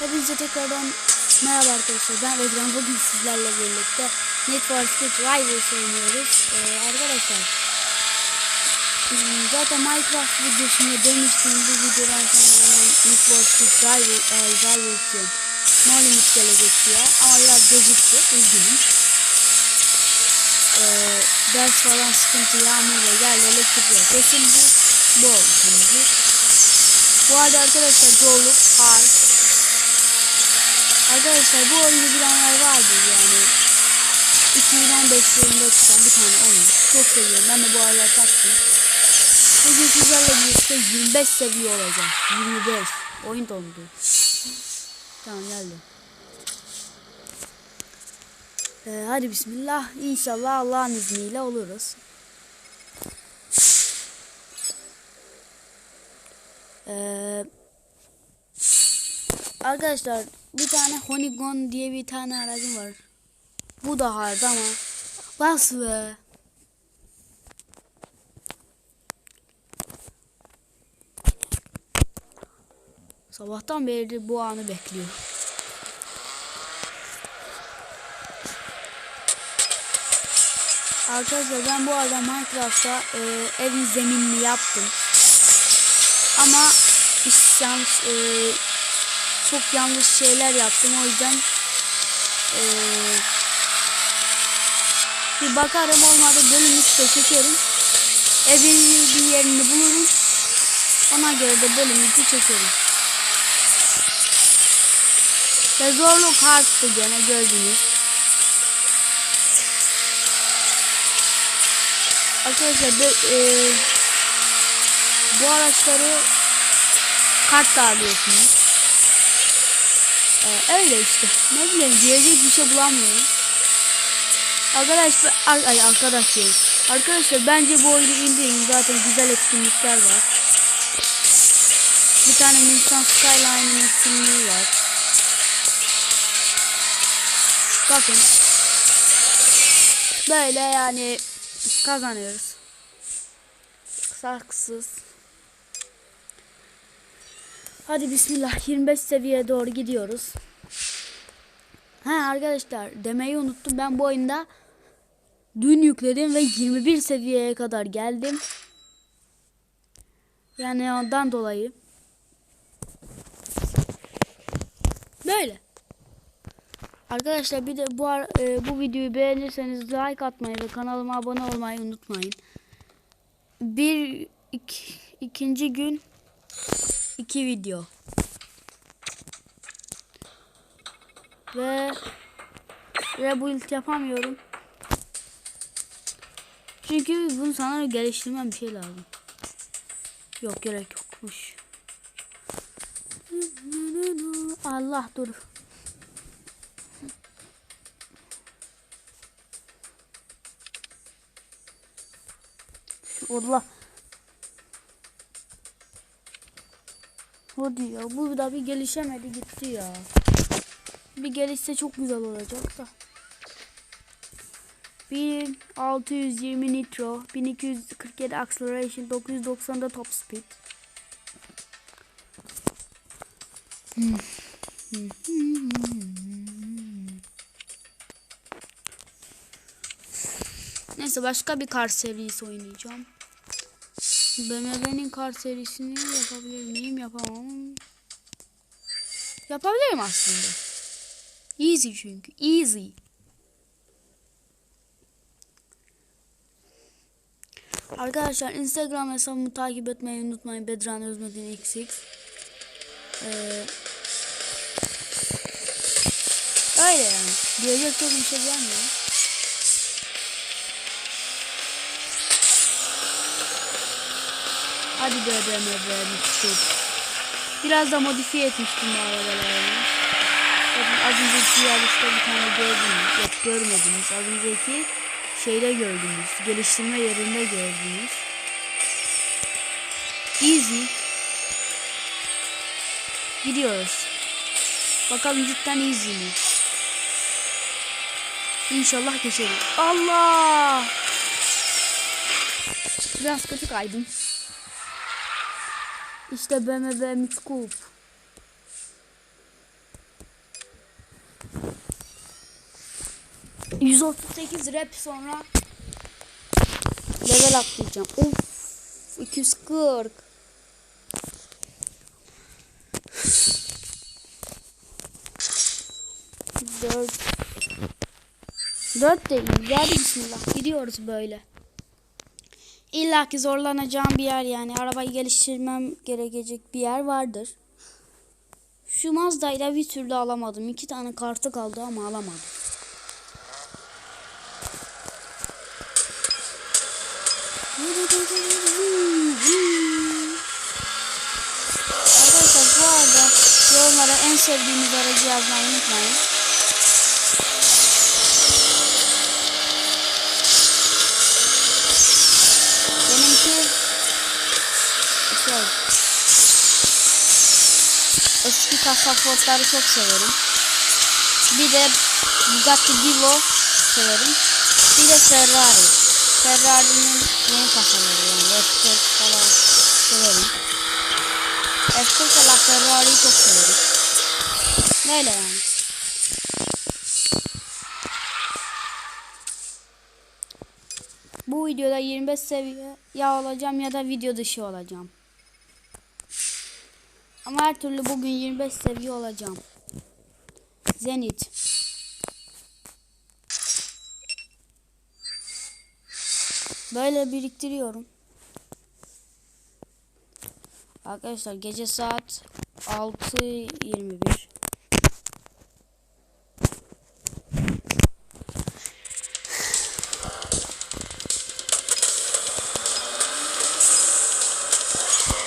Hepinize tekrardan merhaba arkadaşlar. Ben Redran. Bugün sizlerle birlikte Need for Speed Rivals oynuyoruz. Ee, arkadaşlar hmm, zaten Minecraft videosunda demiştim bu videodan sonra hemen Need for Speed Rivals, e, Rivals diyorum. No Limit gelecek diye ama biraz gecikti. Üzgünüm. Ee, ders falan sıkıntı yağmurla geldi elektrik yok. Kesildi. Bu oldu şimdi. Bu arada arkadaşlar zorluk hard. Arkadaşlar bu oyunu bilenler vardır yani. 2015 yılında çıkan bir tane oyun. Çok seviyorum. Ben de bu aralar taktım. Bugün sizlerle birlikte 25 seviye olacak. 25. Oyun dondu. Tamam geldi. Ee, hadi bismillah. İnşallah Allah'ın izniyle oluruz. Ee, arkadaşlar bir tane Honigon diye bir tane aracım var. Bu da hard ama bas be. Sabahtan beri bu anı bekliyor. Arkadaşlar ben bu arada Minecraft'ta e, evin zeminini yaptım. Ama iş yanlış e, çok yanlış şeyler yaptım o yüzden e, bir bakarım olmadı bölüm üstte çekerim. Evin bir yerini bulurum. Ona göre de bölüm içi çekerim. Ve zorluk hardtı gene gördünüz. Arkadaşlar be, e, bu araçları kart da alıyorsunuz. Ee, öyle işte. Ne bileyim diyecek bir şey bulamıyorum. Arkadaşlar ay, arkadaş. Arkadaşlar bence bu oyunu indirin. Zaten güzel etkinlikler var. Bir tane Nissan Skyline'ın etkinliği var. Bakın. Böyle yani kazanıyoruz. Saksız. Hadi bismillah 25 seviyeye doğru gidiyoruz. Ha arkadaşlar demeyi unuttum. Ben bu oyunda dün yükledim ve 21 seviyeye kadar geldim. Yani ondan dolayı. Böyle. Arkadaşlar bir de bu e, bu videoyu beğenirseniz like atmayı ve kanalıma abone olmayı unutmayın. Bir iki, ikinci gün iki video. Ve rebuild yapamıyorum. Çünkü bunu sana geliştirmem bir şey lazım. Yok gerek yokmuş. Allah dur. Allah. Hadi ya bu da bir gelişemedi gitti ya. Bir gelişse çok güzel olacak da. 1620 nitro, 1247 acceleration, 990'da top speed. Neyse başka bir kar serisi oynayacağım. BMW'nin kar serisini yapabilir miyim? Yapamam. Yapabilirim aslında. Easy çünkü. Easy. Arkadaşlar Instagram hesabımı takip etmeyi unutmayın. Bedran Özmetin XX. Ee, öyle yani. Diyecek çok bir şey gelmiyor. Hadi be BMW Mixed Biraz da modifiye etmiştim bu arabalarını. Bakın az önceki yarışta bir tane gördünüz. Yok görmediniz. Az önceki şeyde gördünüz. Geliştirme yerinde gördünüz. Easy. Gidiyoruz. Bakalım cidden easy mi? İnşallah geçerim. Allah! Biraz kötü kaydım. İşte BMW Mitkub. ...138 rap sonra... ...level atlayacağım. Of! 240. Dört. Dört de iyi. Hadi bismillah. Gidiyoruz böyle. İlla ki zorlanacağım bir yer yani. Arabayı geliştirmem gerekecek bir yer vardır. Şu Mazda'yla bir türlü alamadım. İki tane kartı kaldı ama alamadım. Arkadaşlar bu arada yorumlara en sevdiğiniz aracı yazmayı unutmayın. Şey eski kasa Ford'ları çok severim. Bir de Bugatti Divo severim. Bir de Ferrari. Ferrari'nin yeni kasaları yani F40 falan severim. F40 ile Ferrari'yi çok severim. Böyle yani. Bu videoda 25 seviye ya olacağım ya da video dışı olacağım. Ama her türlü bugün 25 seviye olacağım. Zenit. Böyle biriktiriyorum. Arkadaşlar gece saat 6.21.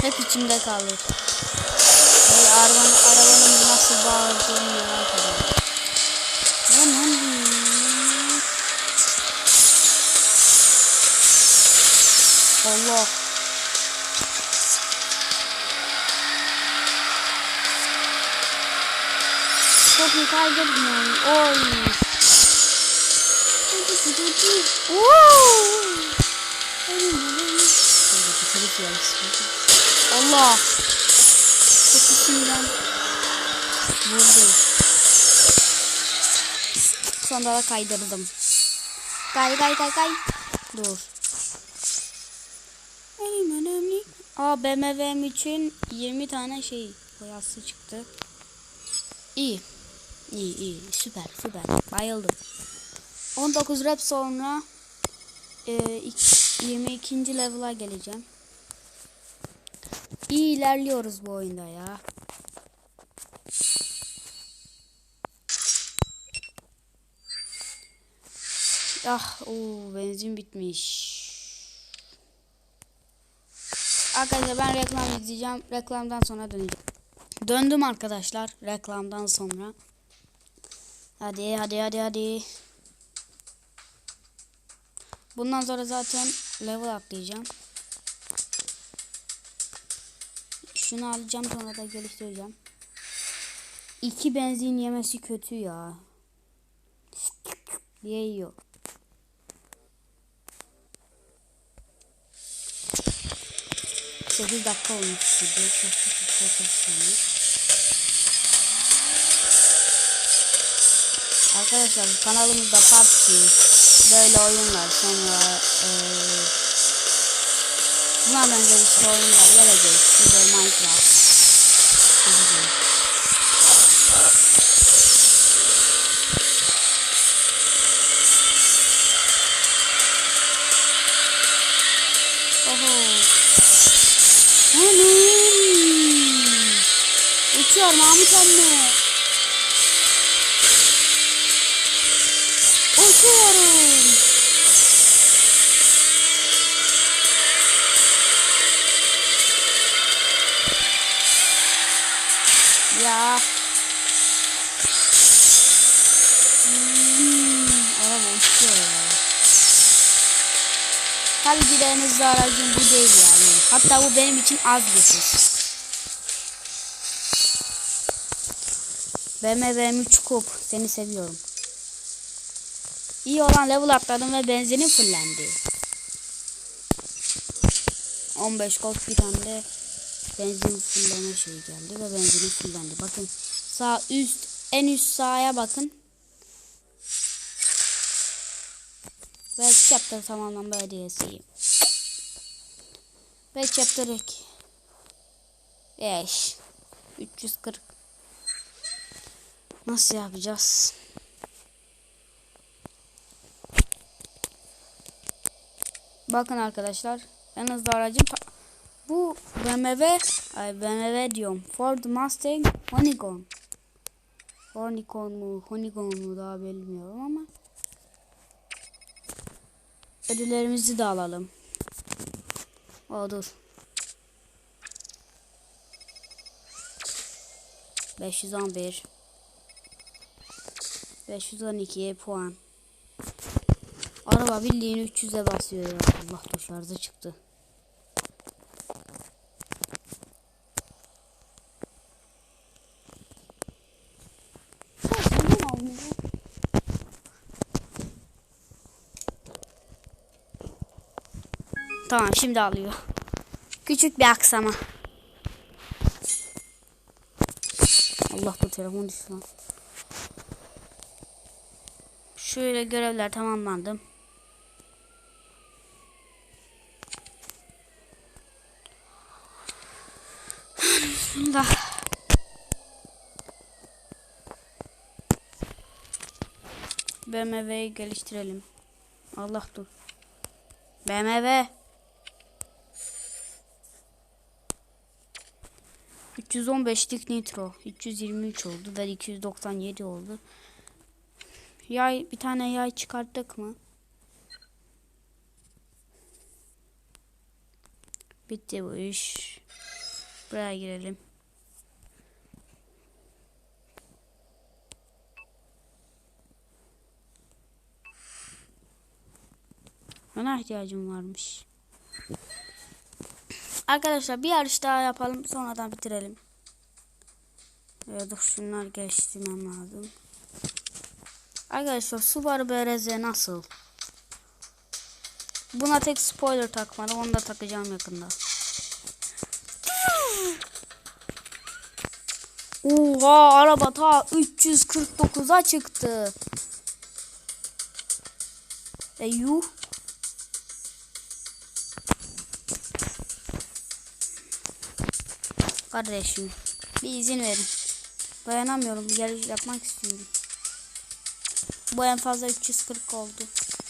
Hep içimde kalır. Böyle arabanın, arabanın nasıl bağırdığını merak ediyorum. Lan. Allah. Çok iyi yani. Oy. Allah. İçimden vurdum. Sonra da kaydırdım. Kay kay kay kay. Dur. Benim önemli. Aa BMW'm için 20 tane şey boyası çıktı. İyi. İyi iyi. Süper süper. Bayıldım. 19 rep sonra e, ik- 22. level'a geleceğim. İyi ilerliyoruz bu oyunda ya. Ah, o benzin bitmiş. Arkadaşlar ben reklam izleyeceğim. Reklamdan sonra döneceğim. Döndüm arkadaşlar reklamdan sonra. Hadi hadi hadi hadi. Bundan sonra zaten level atlayacağım. Şunu alacağım sonra da geliştireceğim. İki benzin yemesi kötü ya. Diye yiyor. Sekiz dakika olmuş. Arkadaşlar kanalımızda PUBG böyle oyunlar sonra eee Buna benzer işte oyunlar gelecek. De Minecraft. Çizeceğim. Oho. Anam. Uçuyor Mahmut anne. Uçuyorum. Ya. Hmm, araba uçuyor ya. Tabii ki de aracım bu değil yani. Hatta bu benim için az bir hız. BMW M3 Coupe seni seviyorum. İyi olan level atladım ve benzinim fullendi. 15 gold bir tane de benzin fulleme şey geldi ve benzini fullendi. Bakın sağ üst en üst sağa bakın. Ve chapter tamamlanma hediyesiyim. Ve chapter 2. 5. 340. Nasıl yapacağız? Bakın arkadaşlar. En hızlı aracım bu BMW ay BMW diyorum. Ford Mustang Honeycomb. Honeycomb mu, Honeycomb mu daha bilmiyorum ama ödüllerimizi de alalım. O dur. 511 512 puan. Araba bildiğin 300'e basıyor ya. Allah dur şarjı çıktı. Tamam şimdi alıyor. Küçük bir aksama. Allah bu telefon düştü lan. Şöyle görevler tamamlandı. Da. BMW'yi geliştirelim. Allah dur. BMW. 315'lik nitro. 323 oldu ve 297 oldu. Yay bir tane yay çıkarttık mı? Bitti bu iş. Buraya girelim. Bana ihtiyacım varmış. Arkadaşlar bir yarış daha yapalım sonradan bitirelim. Ya dur şunlar geliştirmem lazım. Arkadaşlar Subaru BRZ nasıl? Buna tek spoiler takmadım. Onu da takacağım yakında. Oha araba ta 349'a çıktı. E. Kardeşim bir izin verin. Dayanamıyorum. Bir yapmak istiyorum. Bu en fazla 340 oldu.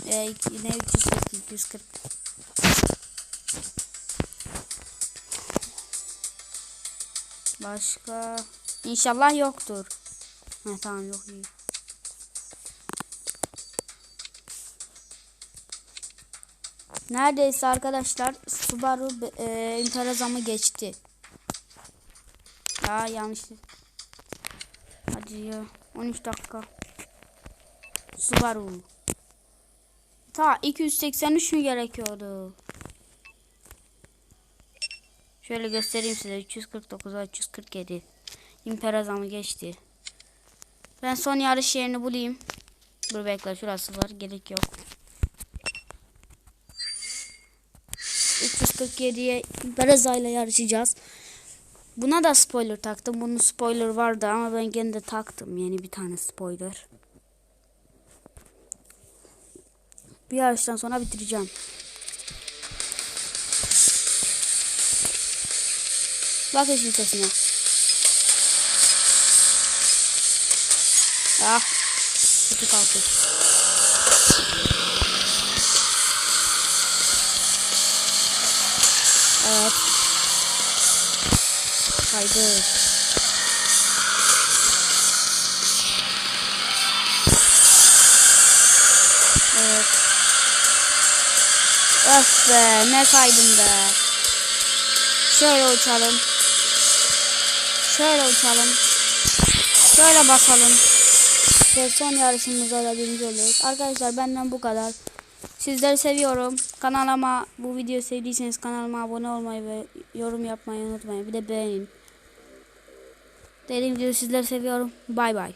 Ee, yine 340 240. Başka İnşallah yoktur. Ha, tamam yok iyi. Neredeyse arkadaşlar Subaru e, Imperoza'mı geçti. Ya yanlış. Hadi ya 13 dakika. Subaru. Ta 283 mü gerekiyordu? Şöyle göstereyim size 349'a 347. İmperazamı geçti. Ben son yarış yerini bulayım. Dur bekle şurası var gerek yok. 347'ye Imperaza ile yarışacağız. Buna da spoiler taktım. Bunun spoiler vardı ama ben gene de taktım yeni bir tane spoiler. Bir yarıştan sonra bitireceğim. Bakın şimdi sesine. Ah. Kötü kalktı. Evet. Haydi. Evet. Öf be ne kaydım be. Şöyle uçalım. Şöyle uçalım. Şöyle basalım. Ve son yarışımızda da birinci oluyoruz. Arkadaşlar benden bu kadar. Sizleri seviyorum. Kanalıma bu videoyu sevdiyseniz kanalıma abone olmayı ve yorum yapmayı unutmayın. Bir de beğenin. Dediğim gibi sizleri seviyorum. Bay bay.